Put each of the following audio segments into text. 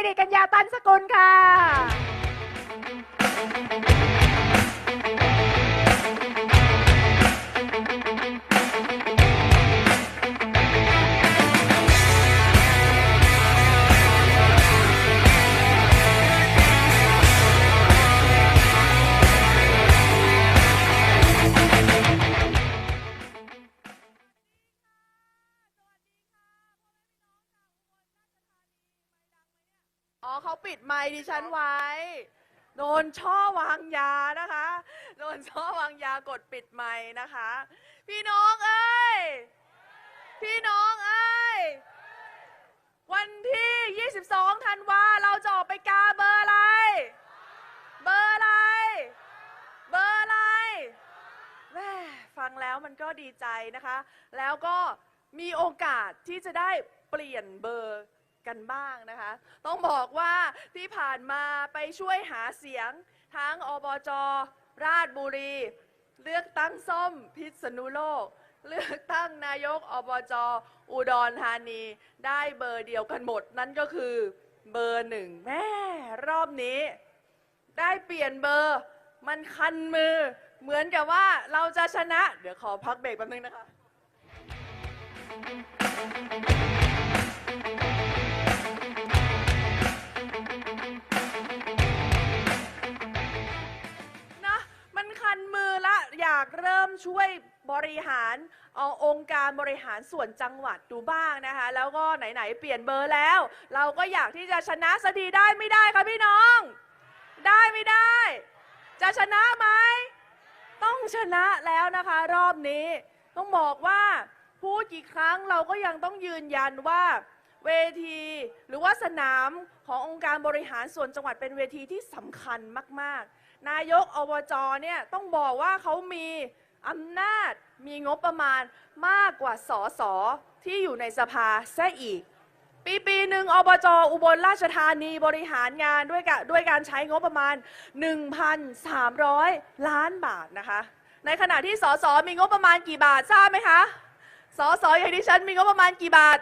สิริกัญญาตันสกุลค่ะ เขาปิดไมค์ดิฉันไว้ โดนช่อวางยานะคะ โดนช่อวางยากดปิดไมค์นะคะ พี่น้องเอ้ย พี่น้องเอ้ย วันที่ 22 ธันวาเราจะออกไปกาเบอร์อะไร เบอร์อะไร เบอร์อะไรแม่ฟังแล้วมันก็ดีใจนะคะ แล้วก็มีโอกาสที่จะได้เปลี่ยนเบอร์ กันบ้างนะคะ ต้องบอกว่าที่ผ่านมาไปช่วยหาเสียงทั้งอบจ ราชบุรี เลือกตั้งส้มพิษณุโลก เลือกตั้งนายกอบจ อุดรธานี ได้เบอร์เดียวกันหมด นั่นก็คือเบอร์หนึ่งแม่รอบนี้ ได้เปลี่ยนเบอร์ มันคันมือ เหมือนกับว่าเราจะชนะ เดี๋ยวขอพักเบรกแป๊บนึงนะคะนะ นคันมือละอยากเริ่มช่วยบริหารเอาองค์การบริหารส่วนจังหวัดดูบ้างนะคะ แล้วก็ไหนๆเปลี่ยนเบอร์แล้ว เราก็อยากที่จะชนะสักทีได้ไม่ได้คะพี่น้อง ได้ไม่ได้ จะชนะไหมต้องชนะแล้วนะคะ รอบนี้ต้องบอกว่าพูดกี่ครั้งเราก็ยังต้องยืนยันว่า เวทีหรือว่าสนามขององค์การบริหารส่วนจังหวัดเป็นเวทีที่สำคัญมาก ๆ นายกอบจเนี่ยต้องบอกว่าเขามีอำนาจมีงบประมาณมากกว่าสสที่อยู่ในสภาซะอีก ปีปีหนึ่งอบจอุบลราชธานีบริหารงานด้วยกด้วยการใช้งบประมาณ 1,300 ล้านบาทนะคะ ในขณะที่สสมีงบประมาณกี่บาททราบไหมคะสสอย่างที่ฉันมีงบประมาณกี่บาท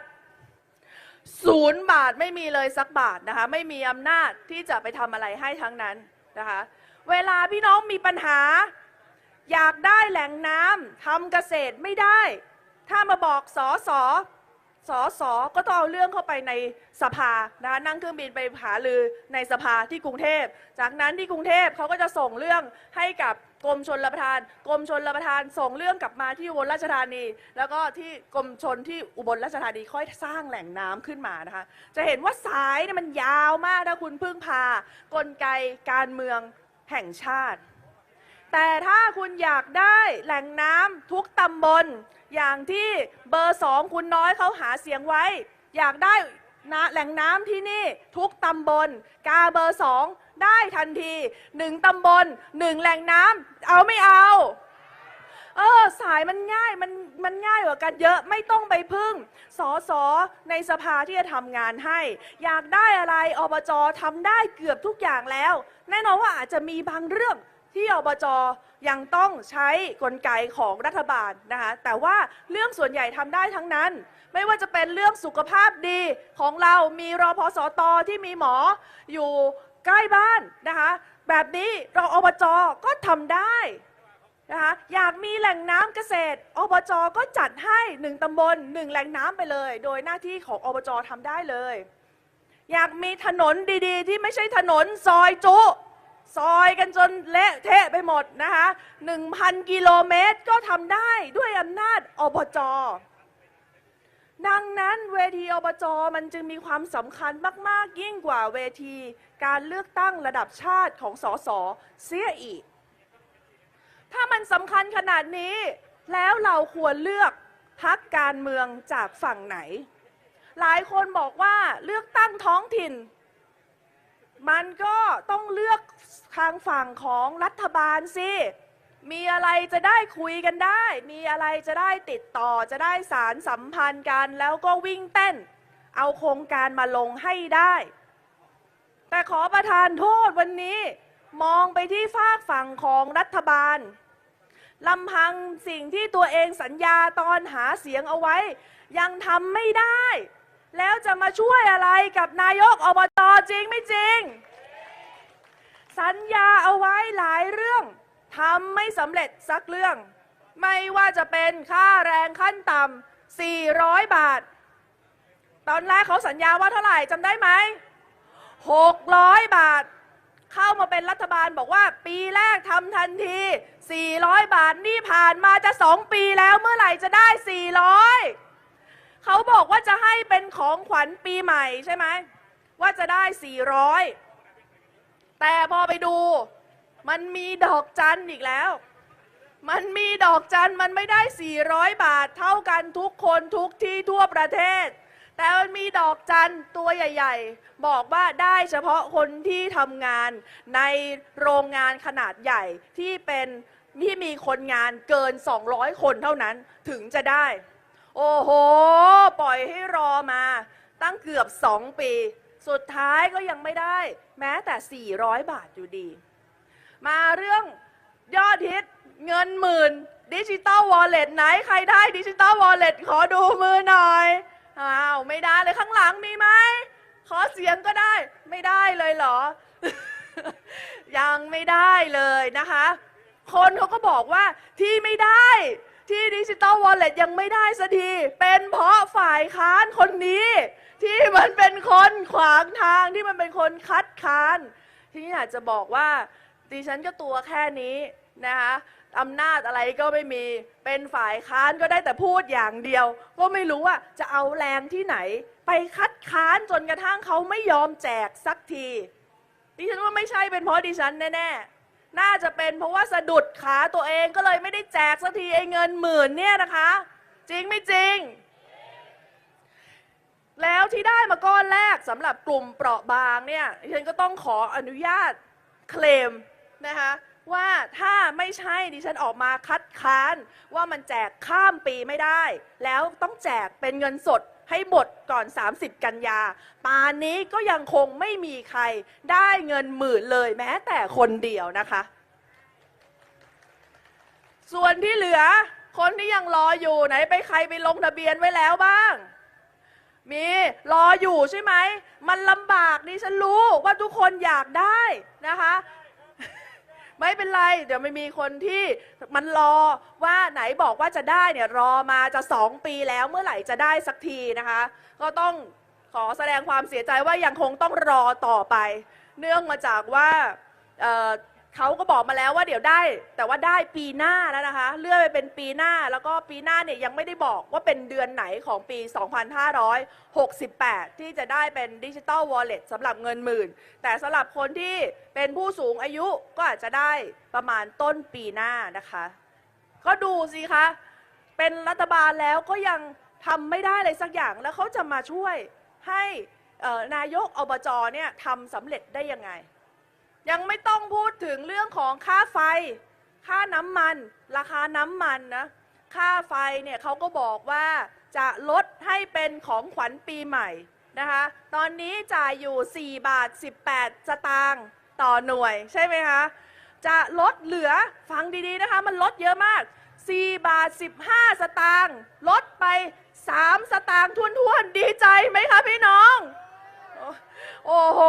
ศูนย์บาทไม่มีเลยสักบาทนะคะ ไม่มีอำนาจที่จะไปทำอะไรให้ทั้งนั้นนะคะ เวลาพี่น้องมีปัญหา อยากได้แหล่งน้ำทำเกษตรไม่ได้ ถ้ามาบอกสอสอสอสอก็ต้องเอาเรื่องเข้าไปในสภานะคะนั่งเครื่องบินไปหาลือในสภาที่กรุงเทพ จากนั้นที่กรุงเทพเขาก็จะส่งเรื่องให้กับ กรมชนรับประทาน กรมชนรับประทานส่งเรื่องกลับมาที่อุบลราชธานี แล้วก็ที่กรมชนที่อุบลราชธานีค่อยสร้างแหล่งน้ำขึ้นมานะคะ จะเห็นว่าสายเนี่ยมันยาวมากถ้าคุณพึ่งพากลไกการเมืองแห่งชาติ แต่ถ้าคุณอยากได้แหล่งน้ำทุกตำบล อย่างที่เบอร์สองคุณน้อยเขาหาเสียงไว้ อยากได้นะแหล่งน้ำที่นี่ทุกตำบล กาเบอร์สอง ได้ทันทีหนึ่งตำบลหนึ่งแหล่งน้ำเอาไม่เอาเออสายมันง่ายมันมันง่ายกว่ากันเยอะไม่ต้องไปพึ่งสอสอในสภาที่จะทำงานให้ อยากได้อะไรอบจทำได้เกือบทุกอย่างแล้ว แน่นอนว่าอาจจะมีบางเรื่องที่อบจยังต้องใช้กลไกของรัฐบาลนะคะแต่ว่าเรื่องส่วนใหญ่ทำได้ทั้งนั้น ไม่ว่าจะเป็นเรื่องสุขภาพดีของเรามีรอพสตที่มีหมออยู่ ใกล้บ้านนะคะ แบบนี้เราอบจก็ทำได้นะคะอยากมีแหล่งน้ำเกษตรอบจก็จัดให้หนึ่งตำบลหนึ่งแหล่งน้ำไปเลย โดยหน้าที่ของอบจทำได้เลย อยากมีถนนดีๆ ที่ไม่ใช่ถนนซอยจุ ซอยกันจนเละเทะไปหมดนะคะ1,000 กิโลเมตรก็ทำได้ด้วยอำนาจอบจ ดังนั้นเวทีอบจมันจึงมีความสำคัญมาก ๆ ยิ่งกว่าเวที การเลือกตั้งระดับชาติของสสเสียอีก ถ้ามันสำคัญขนาดนี้ แล้วเราควรเลือกพักการเมืองจากฝั่งไหน หลายคนบอกว่าเลือกตั้งท้องถิ่น มันก็ต้องเลือกทางฝั่งของรัฐบาลสิ มีอะไรจะได้คุยกันได้ มีอะไรจะได้ติดต่อจะได้สารสัมพันธ์กัน แล้วก็วิ่งเต้น เอาโครงการมาลงให้ได้ แต่ขอประทานโทษวันนี้ มองไปที่ฝากฝั่งของรัฐบาลลำพังสิ่งที่ตัวเองสัญญาตอนหาเสียงเอาไว้ ยังทำไม่ได้ แล้วจะมาช่วยอะไรกับนายกอบตจริงไม่จริง สัญญาเอาไว้หลายเรื่อง ทำไม่สำเร็จสักเรื่อง ไม่ว่าจะเป็นค่าแรงขั้นต่ำ400 บาท ตอนแรกเขาสัญญาว่าเท่าไหร่จำได้ไหม 600 บาท เข้ามาเป็นรัฐบาลบอกว่าปีแรกทำทันที 400 บาทนี่ผ่านมาจะ 2 ปีแล้วเมื่อไหร่จะได้ 400 เขาบอกว่าจะให้เป็นของขวัญปีใหม่ใช่ไหม ว่าจะได้ 400 แต่พอไปดู มันมีดอกจันอีกแล้ว มันมีดอกจันมันไม่ได้ 400 บาทเท่ากันทุกคนทุกที่ทั่วประเทศ แต่มันมีดอกจันตัวใหญ่ ๆ บอกว่าได้เฉพาะคนที่ทำงานในโรงงานขนาดใหญ่ที่เป็นที่มีคนงานเกิน 200 คนเท่านั้นถึงจะได้ โอ้โห ปล่อยให้รอมา ตั้งเกือบ 2 ปี สุดท้ายก็ยังไม่ได้ แม้แต่ 400 บาทอยู่ดี มาเรื่องยอดฮิตเงินหมื่นดิจิตอลวอลเล็ตไหนใครได้ดิจิตอลวอลเล็ตขอดูมือหน่อยอ้าวไม่ได้เลยข้างหลังมีไหมขอเสียงก็ได้ ไม่ได้เลยเหรอ ยังไม่ได้เลยนะคะ คนเขาก็บอกว่าที่ไม่ได้ที่ดิจิตอลวอลเล็ตยังไม่ได้สักที เป็นเพราะฝ่ายค้านคนนี้ ที่มันเป็นคนขวางทางที่มันเป็นคนคัดค้าน ที่อยากจะบอกว่า ดิฉันก็ตัวแค่นี้นะคะอำนาจอะไรก็ไม่มี เป็นฝ่ายค้านก็ได้แต่พูดอย่างเดียว ก็ไม่รู้ว่าจะเอาแรงที่ไหน ไปคัดค้านจนกระทั่งเขาไม่ยอมแจกสักที ดิฉันว่าไม่ใช่เป็นเพราะดิฉันแน่ๆ น่าจะเป็นเพราะว่าสะดุดขาตัวเองก็เลยไม่ได้แจกสักทีไอ้เงินหมื่นเนี่ยนะคะ จริงไม่จริง แล้วที่ได้มาก้อนแรกสำหรับกลุ่มเปราะบางเนี่ยดิฉันก็ต้องขออนุญาตเคลม นะคะว่าถ้าไม่ใช่ดิฉันออกมาคัดค้านว่ามันแจกข้ามปีไม่ได้ แล้วต้องแจกเป็นเงินสดให้หมดก่อน 30 กันยาป่านนี้ก็ยังคงไม่มีใครได้เงินหมื่นเลยแม้แต่คนเดียวนะคะ ส่วนที่เหลือคนที่ยังรออยู่ไหนไปใครไปลงทะเบียนไว้แล้วบ้างมีรออยู่ใช่ไหม มันลำบากดิฉันรู้ว่าทุกคนอยากได้นะคะ ไม่เป็นไร เดี๋ยวไม่มีคนที่มันรอว่าไหนบอกว่าจะได้เนี่ยรอมาจะสองปีแล้วเมื่อไหร่จะได้สักทีนะคะ ก็ต้องขอแสดงความเสียใจว่ายังคงต้องรอต่อไป เนื่องมาจากว่า เขาก็บอกมาแล้วว่าเดี๋ยวได้ แต่ว่าได้ปีหน้าแล้วนะคะ เลื่อนไปเป็นปีหน้าแล้วก็ปีหน้าเนี่ยยังไม่ได้บอกว่าเป็นเดือนไหนของปี 2568 ที่จะได้เป็นดิจิ t a ลวอลเล็ตสำหรับเงินหมื่น แต่สำหรับคนที่เป็นผู้สูงอายุก็อาจจะได้ประมาณต้นปีหน้านะคะ ก็ดูสิคะ เป็นรัฐบาลแล้วก็ยังทำไม่ได้เลยสักอย่างแล้วเขาจะมาช่วยให้นายกอบจเนี่ยทำสำเร็จได้ยังไง ยังไม่ต้องพูดถึงเรื่องของค่าไฟ ค่าน้ำมัน ราคาน้ำมันนะ ค่าไฟเนี่ยเขาก็บอกว่าจะลดให้เป็นของขวัญปีใหม่นะคะ ตอนนี้จ่ายอยู่ 4 บาท 18 สตางค์ต่อหน่วยใช่ไหมคะ จะลดเหลือฟังดีๆนะคะ มันลดเยอะมาก 4 บาท 15 สตางค์ลดไป 3 สตางค์ทวนๆ ดีใจไหมคะพี่น้อง โอ้โห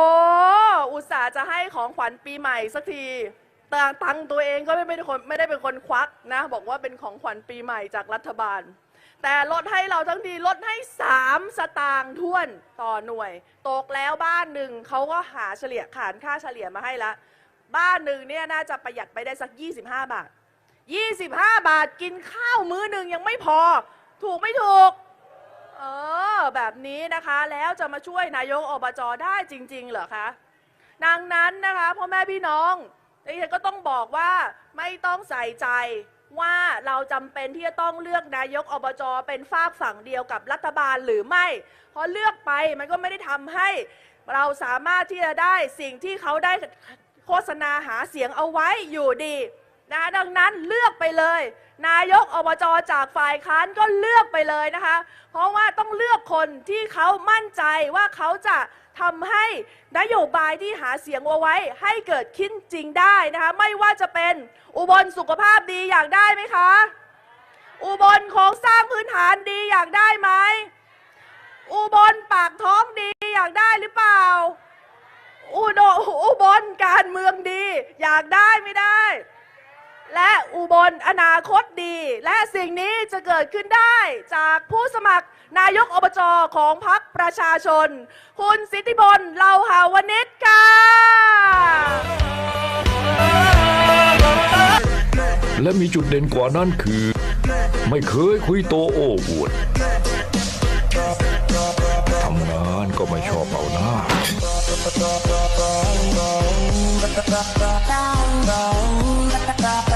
อุตส่าห์จะให้ของขวัญปีใหม่สักทีต่ตังตัวเองก็ไม่เป็นคนไม่ได้เป็นคนควักนะ บอกว่าเป็นของขวัญปีใหม่จากรัฐบาล แต่ลดให้เราทั้งทีลดให้ 3 สตางค์ท้วนต่อหน่วย ตกแล้วบ้านหนึ่งเขาก็หาเฉลี่ยขานค่าเฉลี่ยมาให้ละบ้านหนึ่งเนี่ยน่าจะประหยัดไปได้สัก 25 บาท 25 บาทกินข้าวมื้อหนึ่งยังไม่พอ ถูกไม่ถูก เออ แบบนี้นะคะแล้วจะมาช่วยนายกอบจได้จริง ๆ เหรอคะดังนั้นนะคะพ่อแม่พี่น้องดิฉันก็ต้องบอกว่าไม่ต้องใส่ใจว่าเราจำเป็นที่จะต้องเลือกนายกอบจเป็นฝากฝั่งเดียวกับรัฐบาลหรือไม่ เพราะเลือกไปมันก็ไม่ได้ทำให้เราสามารถที่จะได้สิ่งที่เขาได้โฆษณาหาเสียงเอาไว้อยู่ดีนะดังนั้นเลือกไปเลย นายกอบจจากฝ่ายค้านก็เลือกไปเลยนะคะ เพราะว่าต้องเลือกคนที่เขามั่นใจว่าเขาจะทำให้นโยบายที่หาเสียงเอาไว้ให้เกิดขึ้นจริงได้นะคะ ไม่ว่าจะเป็นอุบลสุขภาพดีอยากได้ไหมคะ อุบลโครงสร้างพื้นฐานดีอยากได้ไหมอุบลปากท้องดีอยากได้หรือเปล่า อุดอุบลการเมืองดี อยากได้ไม่ได้ และอุบลอนาคตดี และสิ่งนี้จะเกิดขึ้นได้จากผู้สมัครนายกอบจของพรรคประชาชน คุณสิทธิพลเลาหาวนิชค่ะและมีจุดเด่นกว่านั้นคือ ไม่เคยคุยโตโอ้อวดทำงานก็ไม่ชอบเอาหน้า down, down.